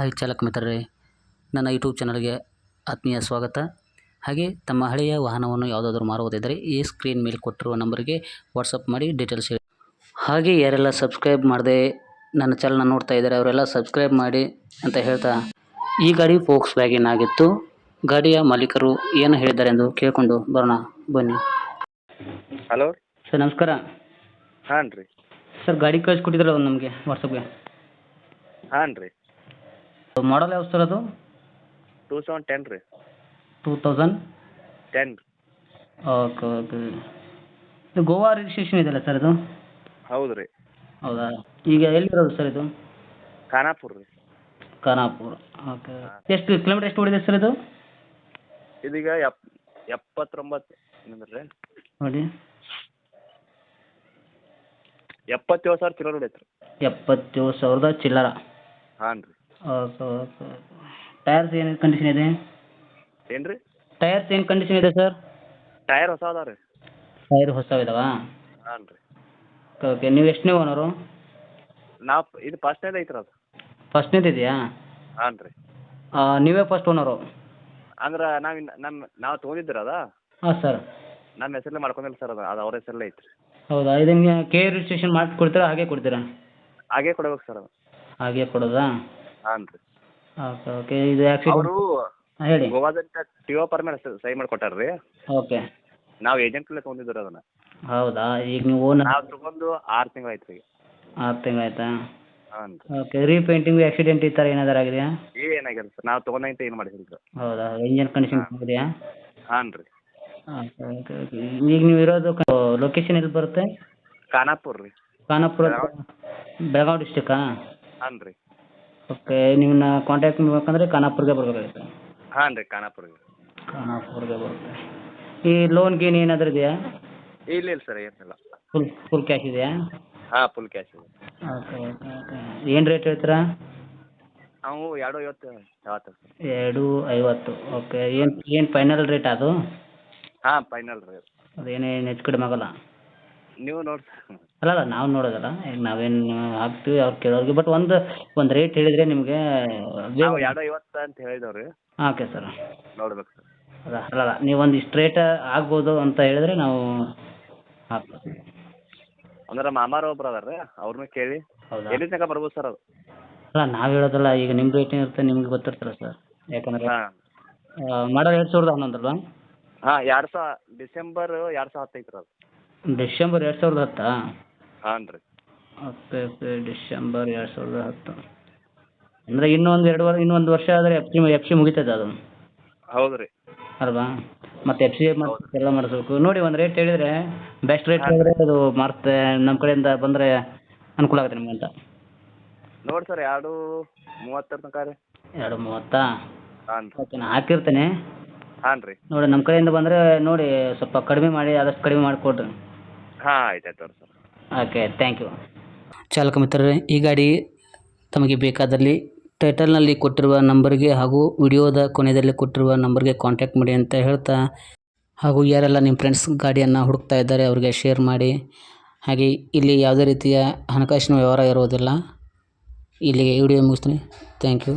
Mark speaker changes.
Speaker 1: Hi ಚಾಲಕ ಮಿತ್ರರೇ ನನ್ನ ಯೂಟ್ಯೂಬ್ ಚಾನಲ್ಗೆ ಆತ್ಮೀಯ ಸ್ವಾಗತ. ಹಾಗೆ ತಮ್ಮ ಹಳೆಯ ವಾಹನವನ್ನು ಯಾವುದಾದ್ರೂ ಮಾರುವುದಿದ್ದರೆ ಈ ಸ್ಕ್ರೀನ್ ಮೇಲೆ ಕೊಟ್ಟಿರುವ ನಂಬರ್ಗೆ ವಾಟ್ಸಪ್ ಮಾಡಿ ಡೀಟೇಲ್ಸ್ ಹೇಳಿ. ಹಾಗೆ ಯಾರೆಲ್ಲ ಸಬ್ಸ್ಕ್ರೈಬ್ ಮಾಡದೆ ನನ್ನ ಚಾನಲ್ನ ನೋಡ್ತಾ ಇದ್ದಾರೆ ಅವರೆಲ್ಲ ಸಬ್ಸ್ಕ್ರೈಬ್ ಮಾಡಿ ಅಂತ ಹೇಳ್ತಾ ಈ ಗಾಡಿ ಫೋಕ್ಸ್ ವ್ಯಾಗಿನ್ ಆಗಿತ್ತು. ಗಾಡಿಯ ಮಾಲೀಕರು ಏನು ಹೇಳಿದ್ದಾರೆ ಎಂದು ಕೇಳಿಕೊಂಡು ಬರೋಣ ಬನ್ನಿ.
Speaker 2: ಹಲೋ.
Speaker 1: ಸರ್ ನಮಸ್ಕಾರ.
Speaker 2: ಹಾಂ ರೀ
Speaker 1: ಸರ್ ಗಾಡಿ ಕಳಿಸ್ಕೊಟ್ಟಿದ್ರಲ್ಲ ಒಂದು ನಮಗೆ ವಾಟ್ಸಪ್ಗೆ?
Speaker 2: ಹಾಂ ರೀ
Speaker 1: ಮಾಡಲ್ ಯಾವ ಸರ್ ಅದು?
Speaker 2: ಟೂ ಸೆವೆನ್ ಟೆನ್ ರೀ.
Speaker 1: Two thousand
Speaker 2: ten
Speaker 1: okay okay ಇದು ಗೋವಾ ರಿಜಿಸ್ಟ್ರೇಷನ್ ಇದೆಯಲ್ಲ ಸರ್ ಇದು
Speaker 2: ಹೌದು ರೀ.
Speaker 1: ಹೌದಾ? ಈಗ ಎಲ್ಲಿರೋದು ಸರ್ ಇದು?
Speaker 2: ಖಾನಾಪುರ ರೀ.
Speaker 1: ಖಾನಾಪುರ. ಓಕೆ ಎಷ್ಟು ಕಿಲೋಮೀಟರ್ ಎಷ್ಟು ಓಡಿದೆ ಸರ್ ಇದು?
Speaker 2: ಇದೀಗ ಎಪ್ ಎಪ್ಪತ್ತೊಂಬತ್ತು ಏನಂದ್ರೆ
Speaker 1: ನೋಡಿ.
Speaker 2: ಎಪ್ಪತ್ತೇಳು ಸಾವಿರ ಕಿಲೋ ರೀ.
Speaker 1: ಎಪ್ಪತ್ತೇಳು ಸಾವಿರದ ಚಿಲ್ಲರ.
Speaker 2: ಹಾಂ ರೀ
Speaker 1: ಓಕೆ ಓಕೆ. ಟೈರ್ಸ್ ಏನು ಕಂಡೀಷನ್ ಇದೆ?
Speaker 2: ಏನು ರೀ
Speaker 1: ಟೈರ್ಸ್ ಏನು ಕಂಡೀಷನ್ ಇದೆ ಸರ್
Speaker 2: ಟೈರ್ ಹೊಸ ಅದಾವ ರೀ.
Speaker 1: ಟೈರ್ ಹೊಸವಿದಾವಾ
Speaker 2: ಹಾಂ ರೀ.
Speaker 1: Okay okay. ನೀವು ಎಷ್ಟನೇ ಓನರು
Speaker 2: ನಾವು ಇದು ಫಸ್ಟ್ನೇದು ಐತ್ರಿ ಅದು.
Speaker 1: ಫಸ್ಟ್ನೇದು ಇದೆಯಾ?
Speaker 2: ಹಾಂ ರೀ.
Speaker 1: ನೀವೇ ಫಸ್ಟ್ ಓನರು
Speaker 2: ಅಂದ್ರೆ ನಾವು ಇನ್ನು ನಮ್ಮ ನಾವು ತೊಗೊಂಡಿದ್ದೀರ ಅದು?
Speaker 1: ಹಾಂ ಸರ್
Speaker 2: ನಮ್ಮ ಹೆಸರಲ್ಲೇ ಮಾಡ್ಕೊಂಡಿಲ್ಲ ಸರ್ ಅದು. ಅದು ಅವ್ರ ಹೆಸರಲ್ಲೇ ಐತ್ರಿ.
Speaker 1: ಹೌದಾ? ಇದನ್ನು ಕೆ ರಿಜಿಸ್ಟ್ರೇಷನ್ ಮಾಡಿ ಕೊಡ್ತೀರಾ? ಹಾಗೆ ಕೊಡ್ತೀರಾ?
Speaker 2: ಹಾಗೆ ಕೊಡ್ಬೇಕು ಸರ್ ಅದು.
Speaker 1: ಹಾಗೆ ಕೊಡೋದಾ?
Speaker 2: ಹಾಂ ರೀ
Speaker 1: ಓಕೆ ಓಕೆ ಇದು
Speaker 2: ಅವರು
Speaker 1: ಹೇಳಿ.
Speaker 2: ಗೋವಾದಂತ ಟಿ ಒ ಪರ್ ಮೇಲೆ ಸಹಿ ಮಾಡಿ ಕೊಟ್ಟಾರ ರೀ
Speaker 1: ಓಕೆ
Speaker 2: ನಾವು ಏಜೆಂಟ್ಲೇ ತೊಗೊಂಡಿದ್ದೀರ ಅದನ್ನು.
Speaker 1: ಹೌದಾ? ಈಗ ನೀವು ಓನ್
Speaker 2: ನಾವು ತಗೊಂಡು ಆರು ತಿಂಗಳು ಆಯ್ತು ಈಗ
Speaker 1: ಆರು ತಿಂಗಳಾಯ್ತಾ
Speaker 2: ಹಾಂ
Speaker 1: ಓಕೆ ರೀಪೇಂಟಿಂಗ್ ಆಕ್ಸಿಡೆಂಟ್ ಈ ಥರ ಏನಾದರೂ ಆಗಿದೆಯಾ?
Speaker 2: ಏನಾಗಿಲ್ಲ ಸರ್? ನಾವು ತೊಗೊಂಡಂತ ಏನು ಮಾಡಿಲ್ಲ ಸರ್?
Speaker 1: ಹೌದಾ? ಇಂಜನ್ ಕಂಡೀಷನ್ ಇದೆಯಾ
Speaker 2: ಹಾಂ ರೀ
Speaker 1: ಓಕೆ ಓಕೆ ಓಕೆ ಈಗ ನೀವು ಇರೋದು ಲೊಕೇಶನ್ ಎಲ್ಲಿ ಬರುತ್ತೆ?
Speaker 2: ಖಾನಾಪುರ ರೀ.
Speaker 1: ಖಾನಾಪುರ ಬೆಳಗಾವಿ ಡಿಸ್ಟಿಕ್ಕಾ
Speaker 2: ಹಾಂ ರೀ
Speaker 1: ಓಕೆ ನಿಮ್ಮನ್ನ ಕಾಂಟ್ಯಾಕ್ಟ್ ಮಾಡ್ಬೇಕಂದ್ರೆ ಖಾನಾಪುರ್ಗೆ ಬರಬೇಕಾಗುತ್ತೆ?
Speaker 2: ಹಾಂ ರೀ ಖಾನಾಪುರ್ಗೆ.
Speaker 1: ಖಾನಾಪುರ್ಗೆ ಬರುತ್ತೆ. ಈ ಲೋನ್ ಗೀನ್ ಏನಾದರೂ ಇದೆಯಾ?
Speaker 2: ಇಲ್ಲ ಇಲ್ಲ ಸರ್ ಏನಿಲ್ಲ.
Speaker 1: ಫುಲ್ ಫುಲ್ ಕ್ಯಾಶ್ ಇದೆಯಾ?
Speaker 2: ಹಾಂ ಫುಲ್ ಕ್ಯಾಶ್ ಇದೆ.
Speaker 1: Okay okay okay. ಏನು ರೇಟ್ ಹೇಳ್ತೀರಾ?
Speaker 2: ಅವು ಎರಡು ಐವತ್ತು ಸರ್
Speaker 1: ಎರಡು ಐವತ್ತು ಓಕೆ. ಏನು ಏನು ಫೈನಲ್ ರೇಟ್ ಅದು?
Speaker 2: ಹಾಂ ಫೈನಲ್ ರೇಟ್
Speaker 1: ಅದೇನೇನು ಹೆಚ್ಚು ಕಡಿಮೆ ಆಗೋಲ್ಲ?
Speaker 2: ನೀವು ನೋಡಿ
Speaker 1: ಅಲ್ಲ ಅಲ್ಲ ನಾವು ನೋಡೋದಲ್ಲ. ಈಗ ನಾವೇನು ಹಾಕ್ತೀವಿ ಅವ್ರು ಕೇಳೋರಿಗೆ. ಬಟ್ ಒಂದು ಒಂದು ರೇಟ್ ಹೇಳಿದರೆ ನಿಮಗೆ
Speaker 2: ನಾವು ಎರಡು ಐವತ್ತು ಅಂತ ಹೇಳಿದೆವು ರೀ
Speaker 1: ಓಕೆ ಸರ್
Speaker 2: ನೋಡ್ಬೇಕು ಸರ್
Speaker 1: ಅಲ್ಲ ಅಲ್ಲ ನೀವು ಒಂದು ಇಷ್ಟು ರೇಟ್ ಆಗ್ಬೋದು ಅಂತ ಹೇಳಿದ್ರೆ ನಾವು ಹಾಕ್ತೀವಿ
Speaker 2: ಅಂದ್ರೆ ಮಾಮಾರ ಒಬ್ರು ಅದಾರ ರೀ ಅವ್ರನ್ನೂ ಕೇಳಿ.
Speaker 1: ಹೌದಾ?
Speaker 2: ಎಲ್ಲಿ ತನಕ ಬರ್ಬೋದು ಸರ್ ಅದು?
Speaker 1: ಅಲ್ಲ ನಾವು ಹೇಳೋದಲ್ಲ ಈಗ ನಿಮ್ಮ ರೇಟ್ ಏನಿರುತ್ತೆ ನಿಮ್ಗೆ ಗೊತ್ತಿರ್ತಲ್ಲ ಸರ್ ಯಾಕಂದ್ರೆ
Speaker 2: ಹಾಂ.
Speaker 1: ಮಾಡೋದು ಎರಡು ಸಾವಿರದ ಹನ್ನೊಂದಲ್ವಾ?
Speaker 2: ಹಾಂ ಎರಡು ಸಾವಿರ ಡಿಸೆಂಬರ್ ಎರಡು ಸಾವಿರ ಹತ್ತೈತೆ ರೀ ಅದು.
Speaker 1: ಡಿಸೆಂಬರ್ ಎರಡು ಸಾವಿರದ ಹತ್ತಾ?
Speaker 2: ಹಾಂ ರೀ.
Speaker 1: ಓಕೆ ಓಕೆ ಡಿಸೆಂಬರ್ ಎರಡು ಸಾವಿರದ ಹತ್ತು. ಅಂದರೆ ಇನ್ನೊಂದು ಎರಡು ವರ್ಷ ಇನ್ನೊಂದು ವರ್ಷ ಆದರೆ ಎಫ್ ಸಿ ಎಫ್ ಸಿ ಮುಗಿತದೆ ಅದು?
Speaker 2: ಹೌದು ರೀ.
Speaker 1: ಅಲ್ವಾ? ಮತ್ತು ಎಫ್ ಸಿ ಮತ್ತು ಎಲ್ಲ ಮಾಡಿಸ್ಬೇಕು. ನೋಡಿ ಒಂದು ರೇಟ್ ಹೇಳಿದರೆ ಬೆಸ್ಟ್ ರೇಟ್ ಹೇಳಿದ್ರೆ ಅದು ಮಾರ್ತೆ ನಮ್ಮ ಕಡೆಯಿಂದ ಬಂದರೆ ಅನುಕೂಲ ಆಗುತ್ತೆ ನಿಮಗೆ ಅಂತ.
Speaker 2: ನೋಡಿ ಸರ್ ಎರಡು ಮೂವತ್ತರ ತನಕ ರೀ
Speaker 1: ಎರಡು ಮೂವತ್ತಾ?
Speaker 2: ಹಾಂ ರೀ.
Speaker 1: ಓಕೆ ನಾನು ಹಾಕಿರ್ತೀನಿ.
Speaker 2: ಹಾಂ ರೀ.
Speaker 1: ನೋಡಿ ನಮ್ಮ ಕಡೆಯಿಂದ ಬಂದರೆ ನೋಡಿ ಸ್ವಲ್ಪ ಕಡಿಮೆ ಮಾಡಿ ಆದಷ್ಟು ಕಡಿಮೆ ಮಾಡಿಕೊಡ್ರಿ.
Speaker 2: ಹಾಂ, ಆಯ್ತು ಆಯ್ತು
Speaker 1: ಓಕೆ ಥ್ಯಾಂಕ್ ಯು ಚಾಲಕ ಮಿತ್ರರೇ, ಈ ಗಾಡಿ ತಮಗೆ ಬೇಕಾದಲ್ಲಿ ಟೈಟಲ್ನಲ್ಲಿ ಕೊಟ್ಟಿರುವ ನಂಬರ್ಗೆ ಹಾಗೂ ವಿಡಿಯೋದ ಕೊನೆಯಲ್ಲಿ ಕೊಟ್ಟಿರುವ ನಂಬರ್ಗೆ ಕಾಂಟ್ಯಾಕ್ಟ್ ಮಾಡಿ ಅಂತ ಹೇಳ್ತಾ, ಹಾಗೂ ಯಾರೆಲ್ಲ ನಿಮ್ಮ ಫ್ರೆಂಡ್ಸ್ ಗಾಡಿಯನ್ನು ಹುಡುಕ್ತಾ ಇದ್ದಾರೆ ಅವರಿಗೆ ಶೇರ್ ಮಾಡಿ, ಹಾಗೆ ಇಲ್ಲಿ ಯಾವುದೇ ರೀತಿಯ ಹಣಕಾಸಿನ ವ್ಯವಹಾರ ಇರುವುದಿಲ್ಲ ಇಲ್ಲಿಗೆ ವಿಡಿಯೋ ಮುಗಿಸ್ತೀನಿ. Thank you